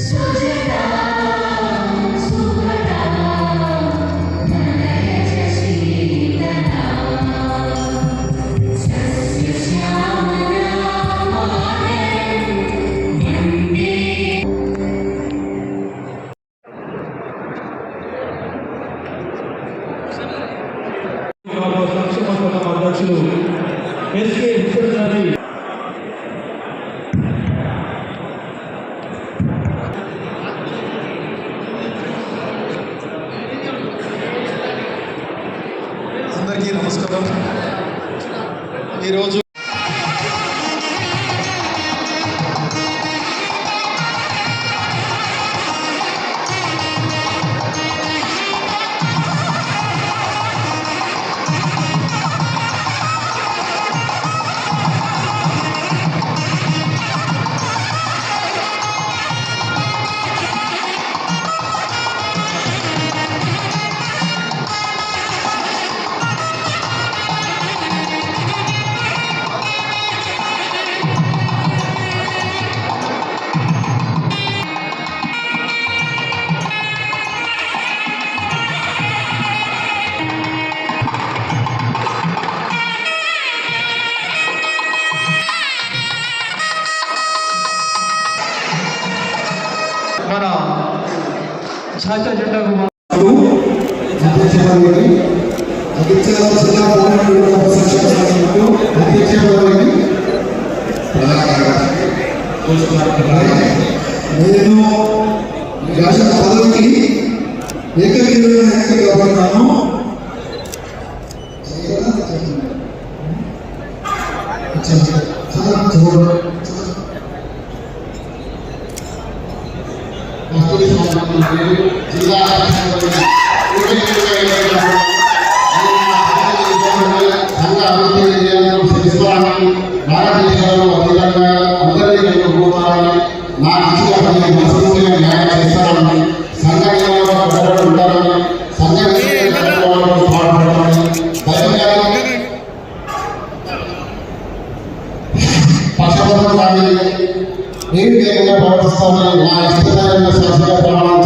Sujudah స్వాగతం. ఈరోజు నేను కేవలం ప్రవర్తిస్తానని నా ఇష్టమైన శాసన ప్రమాణం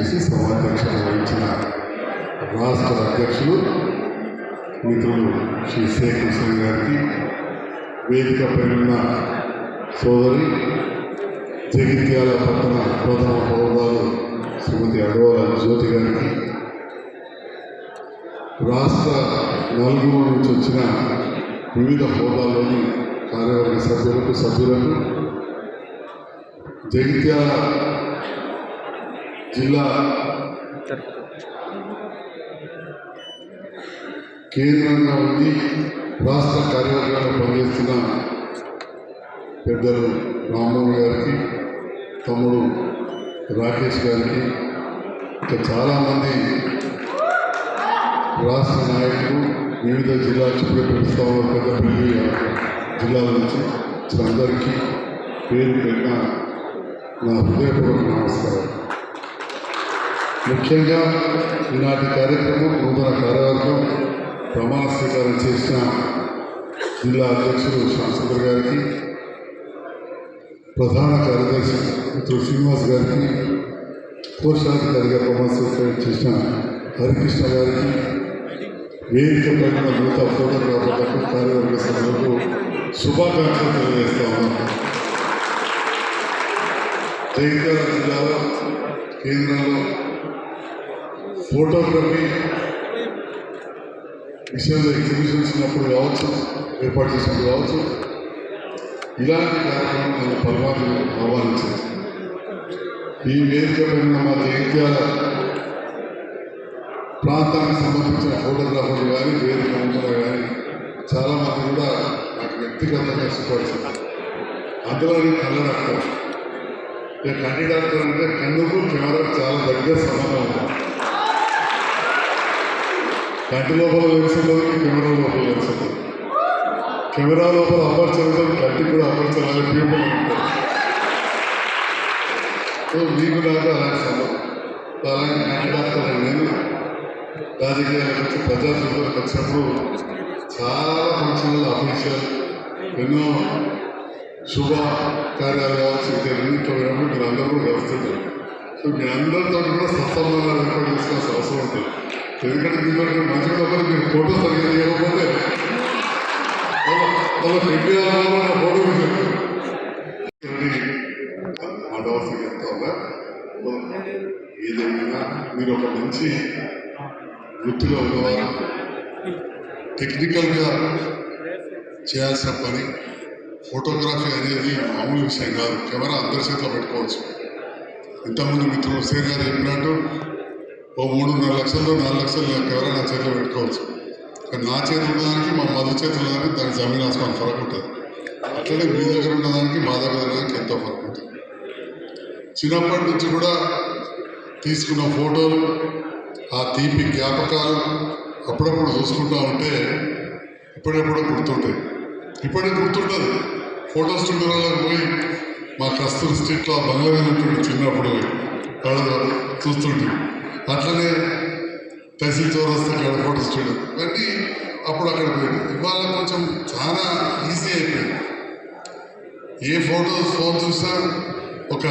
చేసి సభాధ్యక్షత వహించిన రాష్ట్ర అధ్యక్షులు మిత్రులు శ్రీ షేక్ హుసేన్ గారికి వేదికపై ఉన్న సోదరి జగిత్యాల పట్టణ ప్రథమ హోదాలు శ్రీమతి అడవాల జ్యోతి గారికి రాష్ట్ర నలుగురు నుంచి వచ్చిన వివిధ హోదాల్లోని కార్యవర్గ సభ్యులకు సభ్యులకు జగిత్యాల జిల్లా కేంద్రంగా ఉండి రాష్ట్ర కార్యవర్గాల్లో పనిచేస్తున్న పెద్దలు రామ్మోహన్ గారికి తమ్ముడు రాకేష్ గారికి ఇంకా చాలామంది రాష్ట్ర నాయకులు వివిధ జిల్లా చుట్టూ పిలుస్తా ఉన్న జిల్లాల నుంచి అందరికీ పేరు పెట్టిన నా హృదయపూర్వక నమస్కారం. ముఖ్యంగా ఈనాటి కార్యక్రమం నూతన కార్యవర్గం ప్రమాణ స్వీకారం చేసిన జిల్లా అధ్యక్షుడు శ్యామసుందర్ గారికి ప్రధాన కార్యదర్శి మిత్రుడు శ్రీనివాస్ గారికి కోశాధికారిగా ప్రమాణ స్వీకారం చేసిన హరికృష్ణ గారికి వేదిక పైన మిగతా ఫోటోగ్రాఫర్లకు కార్యవర్గ సభ్యులకు శుభాకాంక్షలు తెలియజేస్తా ఉన్నాను జగిత్యాల జిల్లాలో కేంద్రంలో ఫోటోగ్రఫీ విషయంలో ఎగ్జిబిషన్స్ ఉన్నప్పుడు కావచ్చు ఏర్పాటు చేసినప్పుడు కావచ్చు ఇలాంటి కార్యక్రమం నన్ను పరమాత్మ ఆహ్వానించింది ఈ వేదిక పైన మా జగిత్యాల ప్రాంతానికి సంబంధించిన ఫోటోగ్రాఫర్లు కానీ వేదిక ఉంటారు కానీ చాలామంది కూడా నాకు వ్యక్తిగతంగా సిఫార్చింది అందులో నేను కళ్ళ డాక్టర్ కంటి డాక్టర్ అంటే కన్నుకు కెమెరాకు చాలా దగ్గర సంబంధం ఉంది. కంటి లోపల వెలుస్తుంది కెమెరా లోపల వెలుస్తుంది కెమెరా లోపల అపర్చర్ ఉంటుంది కంటికి కూడా అమర్చాలని పీపుల్ సో మీకు నాకు అలాంటి సంబంధం. అలాంటి కంటి డాక్టర్ నేను రాజకీయాలకు వచ్చి ప్రజాస్వామ్యాలకు వచ్చినప్పుడు చాలా ఫంక్షన్లు అఫీషియల్ ఎన్నో శుభ కార్యాలు కావచ్చు ఇంకా ఎన్నింటిలో మీరు అందరూ కూడా కలుస్తుంటారు సో మీ అందరితో కూడా సత్సంబంధాలు ఏర్పాటు చేసుకోవాల్సిన అవసరం ఉంటుంది. ఎందుకంటే దీంట్లో మంచిగా ఒకరు మీరు ఫోటో సరిగ్గా తీయకపోతే వాళ్ళ పెట్టి ఫోటో మీరు ఒక మంచి వృత్తిలో ఉన్నవారు టెక్నికల్గా చేయాల్సిన పని ఫోటోగ్రఫీ అనేది మామూలు విషయం కాదు. కెమెరా అందరి చేతిలో పెట్టుకోవచ్చు. ఇంతకుముందు మిత్రులు హుసేన్ గారు చెప్పినట్టు ఓ మూడున్నర లక్షల్లో నాలుగు లక్షలు నాకు ఎవరైనా నా చేతిలో పెట్టుకోవచ్చు. కానీ నా చేతిలో ఉన్నదానికి మా మధు చేతిలో దానికి దానికి జమీన్ ఆస్మాన్ ఫరక్ ఉంటుంది. అట్లనే మీ దగ్గర ఉన్నదానికి మా దగ్గర ఉన్నదానికి ఎంతో ఫరక్ ఉంటుంది. చిన్నప్పటి నుంచి కూడా తీసుకున్న ఫోటోలు ఆ తీపి జ్ఞాపకాలు అప్పుడప్పుడు చూసుకుంటా ఉంటే ఇప్పుడెప్పుడో గుర్తుంటాయి. ఇప్పుడే గుర్తుంటుంది. ఫోటో స్టూడియోలో పోయి మా కస్తూరి స్ట్రీట్లో ఆ చిన్నప్పుడు కళ చూస్తుంటే. అట్లనే తహసీల్ చౌరస్తా కాడ ఫోటో ఇవన్నీ అప్పుడు అక్కడ పోయింది ఇవాళ కొంచెం చాలా ఈజీ అయిపోయింది. ఏ ఫోటో ఫోన్ చూసినా ఒక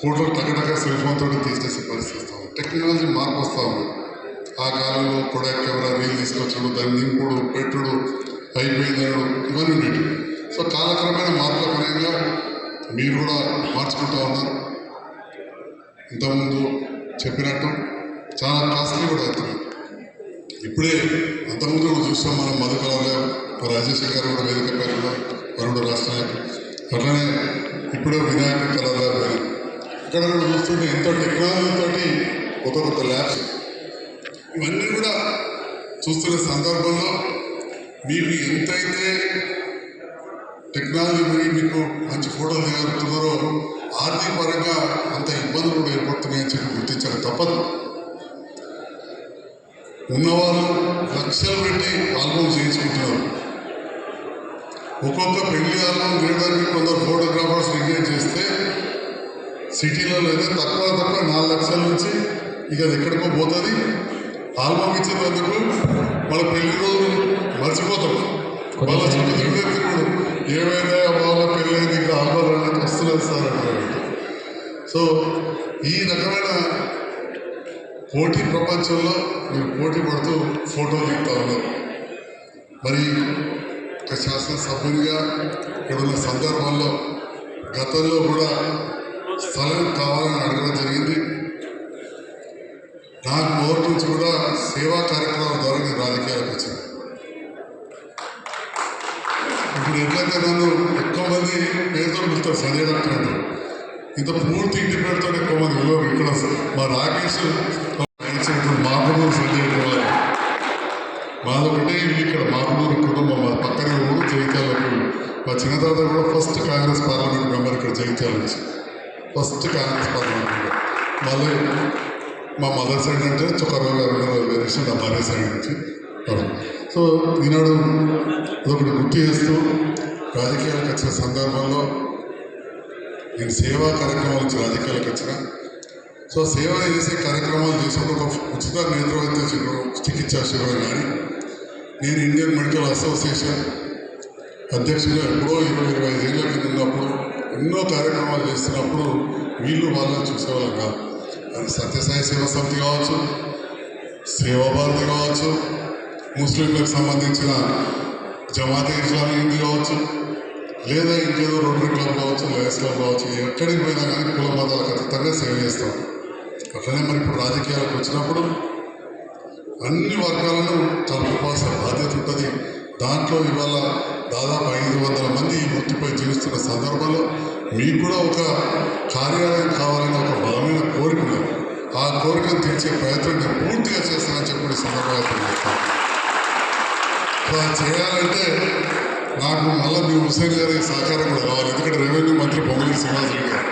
ఫోటో టకటక సెల్ ఫోన్ తోటి తీసేసే పరిస్థితి వస్తుంది. టెక్నాలజీ మార్పు వస్తూ ఉంది. ఆ కాలంలో కూడా కెమెరా రీల్ తీసుకొచ్చుడు దాన్ని నింపుడు పెట్టుడు అయిపోయిందనడు ఇవన్నీ ఉండేవి సో కాలక్రమేణ మార్పుల పరంగా మీరు కూడా మార్చుకుంటా ఉన్నారు. ఇంతకుముందు చెప్పినట్టు చాలా కాస్ట్లీ కూడా అవుతుంది. ఇప్పుడే అంతకుముందు కూడా చూసాం మనం మధుకళలో రాజశేఖర్ గారు కూడా వేదిక పేరు వరుడు రాష్ట్రానికి అట్లనే ఇప్పుడే వినాయక కళాగారు ఇక్కడ కూడా చూస్తుంటే ఎంతో టెక్నాలజీ కొత్త కొత్త ల్యాబ్స్ ఇవన్నీ కూడా చూస్తున్న సందర్భంలో మీకు ఎంతైతే టెక్నాలజీ మీకు మంచి ఫోటోలు దిగలుగుతున్నారో ఆర్థిక పరంగా అంత ఇబ్బందులు కూడా ఏర్పడుతున్నాయని చెప్పి గుర్తించడం తప్పదు. ఉన్నవాళ్ళు లక్షలు పెట్టి ఆల్బమ్ చేయించుకుంటున్నారు. ఒక్కొక్క పెళ్ళి ఆల్బమ్ తీయడానికి కొందరు ఫోటోగ్రాఫర్స్ ఎంగేజ్ చేస్తే సిటీలలో అయితే తక్కువ తక్కువ నాలుగు లక్షల నుంచి ఇక అది ఎక్కడికో పోతుంది. ఆల్బమ్ ఇచ్చినందుకు వాళ్ళ పెళ్ళి రోజు మర్చిపోతాం. వాళ్ళ చుట్టూ ఏమైనా వాళ్ళ పెళ్ళి ఇంకా ఆల్బమ్ వస్తున్నారు సార్ అంటారు సో ఈ రకమైన పోటీ ప్రపంచంలో మీరు పోటీ పడుతూ ఫోటోలు దిగుతా ఉన్నారు మరి ఒక శాసనసభ్యునిగా ఇక్కడ ఉన్న సందర్భంలో గతంలో కూడా స్థలం కావాలని అడగడం జరిగింది. నాకు మొదటి నుంచి కూడా సేవా కార్యక్రమాల ద్వారా నేను రాజకీయాలకు వచ్చాను. ఇప్పుడు ఎట్లయితే నన్ను ఎక్కువ మంది పేరుతో పిలుస్తారు సంజయ్ డాక్టర్ అని ఇంత పూర్తి ఇంటి పేరుతో ఎక్కువ మంది పిలవరు ఇక్కడ మా రాకేష్ ఆయన సంజయ్ కుమార్ మాదొకటే ఇల్లు ఇక్కడ మాకునూరు కుటుంబం మా పక్కనే ఊరు జైత్యాలకు మా చిన్న తాత కూడా ఫస్ట్ కాంగ్రెస్ పార్లమెంట్ మెంబర్ ఇక్కడ జైత్యాల నుంచి. First Congress parliament member. మళ్ళీ మా మదర్ సైడ్ అంటే చొక్కరావు గారు ఉన్నారు నా భార్య సైడ్ నుంచి. అవును. సో ఈనాడు అదొకటి గుర్తు చేస్తూ రాజకీయాలకు వచ్చిన సందర్భంలో నేను సేవా కార్యక్రమాల నుంచి రాజకీయాలకు వచ్చిన. సో సేవ చేసే కార్యక్రమాలు చేసినప్పుడు ఒక ఉచిత నేత్రవైద్య శిబిరం చికిత్స శిబిరం కానీ నేను ఇండియన్ మెడికల్ అసోసియేషన్ అధ్యక్షుడిగా ఎప్పుడో ఇరవై ఇరవై ఐదు కింద ఉన్నప్పుడు ఎన్నో కార్యక్రమాలు చేస్తున్నప్పుడు వీళ్ళు వాళ్ళని చూసేవాళ్ళం కాదు. అది సత్యసాయి సేవా సమితి కావచ్చు సేవాభారతి కావచ్చు ముస్లింలకు సంబంధించిన జమాతే ఇస్లామీ హిందీ కావచ్చు లేదా ఇంకేదో రోటరీ క్లబ్ కావచ్చు లయన్స్ క్లబ్ కావచ్చు ఎక్కడికి పోయినా కానీ కుల మతాలకు ఖచ్చితంగా సేవ చేస్తాం. అట్లనే మరి ఇప్పుడు రాజకీయాలకు వచ్చినప్పుడు అన్ని వర్గాలను కలుపుకోవాల్సిన బాధ్యత ఉంటుంది. దాంట్లో ఇవాళ దాదాపు ఐదు వందల మంది ఈ వృత్తిపై జీవిస్తున్న సందర్భంలో మీకు కూడా ఒక కార్యాలయం కావాలని ఒక బలమైన కోరిక ఉన్నది. ఆ కోరికను తీర్చే ప్రయత్నం నేను పూర్తిగా చేస్తానని చెప్పి సందర్భంగా సో అది చేయాలంటే నాకు మళ్ళీ మీ హుసేన్ గారి సహకారం కూడా కావాలి. ఎందుకంటే రెవెన్యూ మంత్రి పొంగలి శ్రీనివాస్ గారు.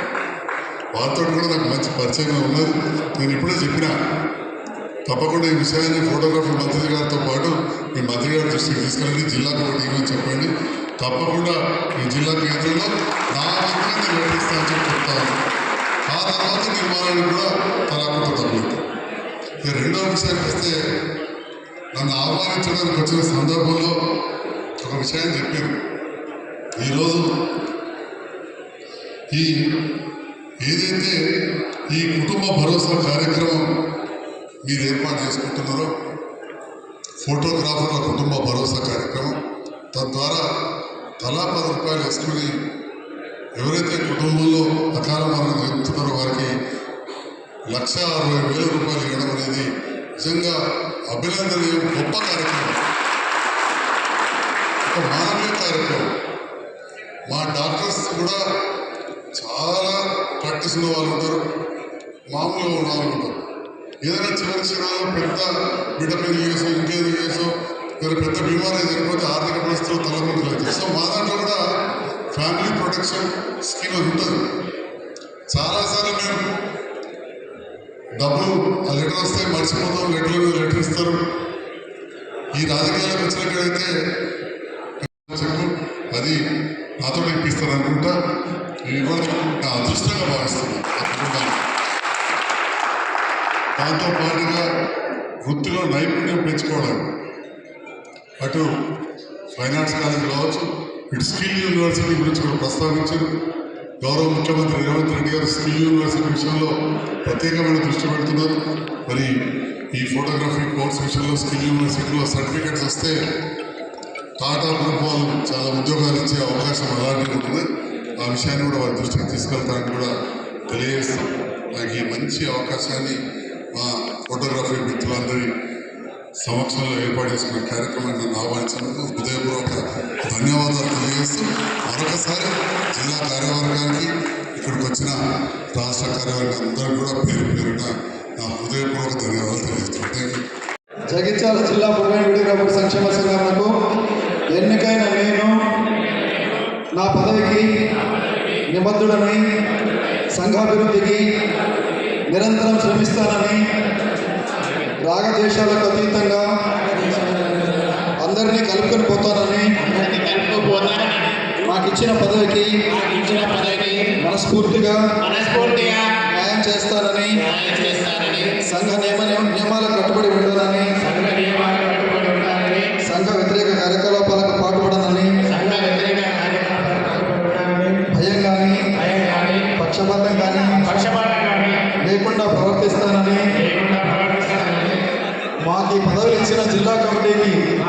వారితో కూడా నాకు మంచి పరిచయం ఉన్నది. నేను ఇప్పుడే చెప్పిన తప్పకుండా ఈ విషయాన్ని ఫోటోగ్రఫీ మంత్రి గారితో పాటు మీ మంత్రి గారి దృష్టికి తీసుకెళ్ళండి. జిల్లాకు ఒకటి ఇవ్వని చెప్పండి. తప్పకుండా ఈ జిల్లా కేంద్రంలో నా వంతుగా నేను చెప్పి చెప్తాను ఆ తర్వాత నిర్మాణాన్ని కూడా తలాకుంట తగ్గుతుంది ఈ రెండో విషయానికి వస్తే నన్ను ఆహ్వానించడానికి వచ్చిన సందర్భంలో ఒక విషయం చెప్పారు. ఈరోజు ఈ ఏదైతే ఈ కుటుంబ భరోసా కార్యక్రమం మీరు ఏర్పాటు చేసుకుంటున్నారో ఫోటోగ్రాఫర్ల కుటుంబ భరోసా కార్యక్రమం తద్వారా తలా పది రూపాయలు వేసుకుని ఎవరైతే కుటుంబంలో అకాల మరణం చెందుతున్నారో వారికి లక్ష అరవై వేల రూపాయలు ఇవ్వడం అనేది నిజంగా అభినందనీయ గొప్ప కార్యక్రమం. ఒక మానవీయ కార్యక్రమం. మా డాక్టర్స్ కూడా చాలా ప్రాక్టీస్ ఉన్న వాళ్ళు ఉంటారు. మామూలుగా ఉన్న వాళ్ళు ఉంటారు ఏదైనా చివరి క్షణాల్లో పెద్ద విటమిన్ పెళ్ళి చేసో ఇంకేదో చేసో లేదా పెద్ద బీమారీ జరిగిపోతే ఆర్థిక పరిస్థితులు తలముందులు సో మా దాంట్లో కూడా ఫ్యామిలీ ప్రొటెక్షన్ స్కీమ్ అది ఉంటుంది. చాలా లెటర్ వస్తే మర్చిపోతాం లెటర్ మీద లెటర్ ఇస్తారు. ఈ రాజకీయాలకు వచ్చినక్కడైతే చెప్పు అది నాతో ఇప్పిస్తారు అనుకుంటా. నేను కూడా నా అదృష్టంగా భావిస్తున్నాను దాంతో పాటుగా వృత్తిలో నైపుణ్యం పెంచుకోవడం. అటు ఫైనాన్స్ కాలేజ్ కావచ్చు ఇటు స్కిల్ యూనివర్సిటీ గురించి కూడా ప్రస్తావించారు. గౌరవ ముఖ్యమంత్రి రేవంత్ రెడ్డి గారు స్కిల్ యూనివర్సిటీ విషయంలో ప్రత్యేకమైన దృష్టి పెడుతున్నారు. మరి ఈ ఫోటోగ్రఫీ కోర్స్ విషయంలో స్కిల్ యూనివర్సిటీలో సర్టిఫికెట్స్ వస్తే టాటా గ్రూప్ వాళ్ళు చాలా ఉద్యోగాలు ఇచ్చే అవకాశం అలాంటివి ఉంటుంది. ఆ విషయాన్ని కూడా వారి దృష్టికి తీసుకెళ్తానని కూడా తెలియజేస్తాం నాకు ఈ మంచి అవకాశాన్ని మా ఫోటోగ్రఫీ మిత్రులందరి సంవత్సరంలో ఏర్పాటు చేసిన కార్యక్రమాన్ని నన్ను ఆహ్వానించినందుకు హృదయపూర్వక ధన్యవాదాలు తెలియజేస్తూ మరొకసారి జిల్లా కార్యవర్గానికి ఇక్కడికి వచ్చిన రాష్ట్ర కార్యవర్గం అందరూ కూడా పేరు పేరున నా హృదయపూర్వక ధన్యవాదాలు తెలియజేస్తున్నాను. జగిత్యాల జిల్లా బొమ్మాయి గ్రామ సంక్షేమ సంఘాలకు ఎన్నికైన నేను నా పదవికి నిబద్ధుడని సంఘాభివృద్ధికి నిరంతరం శ్రమిస్తానని రాగద్వేషాలకు అతీతంగా అందరినీ కలుపుకొని పోతానని నాకు ఇచ్చిన పదవికి ఇచ్చిన పదవికి మనస్ఫూర్తిగా మనస్ఫూర్తిగా న్యాయం చేస్తానని సంఘ నియమ నియమాలకు కట్టుబడి ఉంటానని సంఘ నియమాలకు కట్టుబడి సంఘ వ్యతిరేక కార్యకలాపాలకు పాటుపడనని సంఘ వ్యతిరేక భయం కానీ భయం కానీ పక్షపాతం కానీ పక్షపాతం కానీ లేకుండా ప్రవర్తిస్తానని మాకు పదవులు ఇచ్చిన జిల్లా కమిటీకి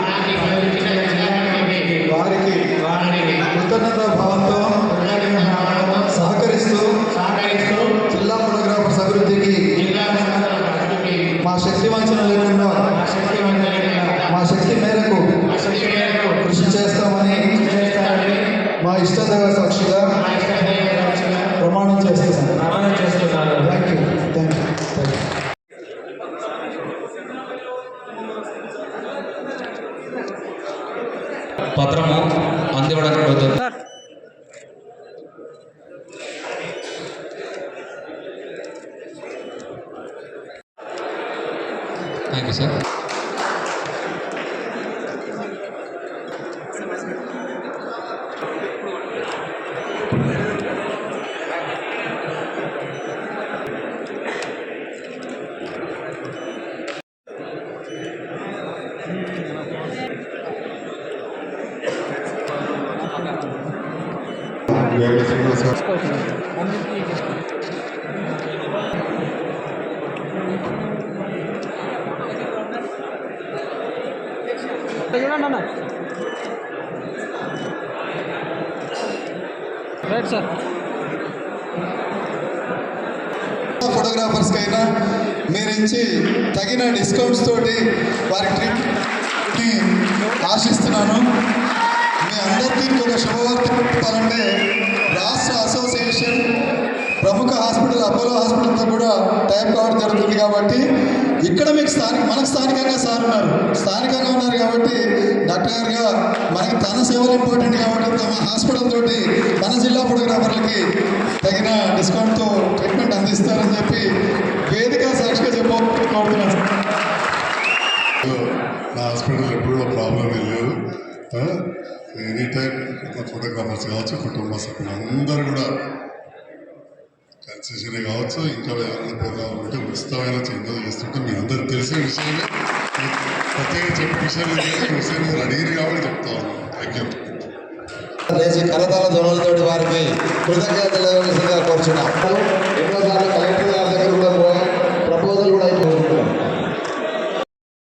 স্বাগত చూడండి అన్న రైట్ సార్ ఫోటోగ్రాఫర్స్కి అయినా మీరు ఇచ్చి తగిన డిస్కౌంట్స్ తోటి వారి ట్రిప్ని ఆశిస్తున్నాను. మీ అందరికీ ఒక శుభవార్త చెప్పాలంటే రాష్ట్ర అసోసియేషన్ ప్రముఖ హాస్పిటల్ అపోలో హాస్పిటల్తో కూడా టైప్ కావడం జరుగుతుంది కాబట్టి ఇక్కడ మీకు స్థానిక మనకు స్థానికంగా సార్ ఉన్నారు. స్థానికంగా ఉన్నారు కాబట్టి డాక్టర్ గారుగా మనకి తన సేవలు ఇంపార్టెంట్ కాబట్టి తమ హాస్పిటల్ తోటి మన జిల్లా ఫోటోగ్రాఫర్లకి తగిన డిస్కౌంట్తో ట్రీట్మెంట్ అందిస్తారని చెప్పి వేదిక సాక్షిగా చెప్పబోతున్నాను నా హాస్పిటల్ ఎప్పుడూ ప్రాబ్లం లేదు. ఎనీ టైం ఫోటోగ్రాఫర్స్ కావచ్చు కుటుంబ సభ్యులు అందరూ కూడా కన్సెషన్ కావచ్చు. ఇంకా ఎవరైనా ఉంటే ఉచితమైన చిన్నది చేస్తుంటే మీ అందరికి తెలిసిన విషయమే. ప్రత్యేకంగా చెప్పే విషయం లేదు. విషయం మీరు అడిగిరు కాబట్టి చెప్తా ఉన్నాను థ్యాంక్ యూ లేచి కరతాల ధ్వనులతోటి వారికి కృతజ్ఞతలు కోరుచున్నాం.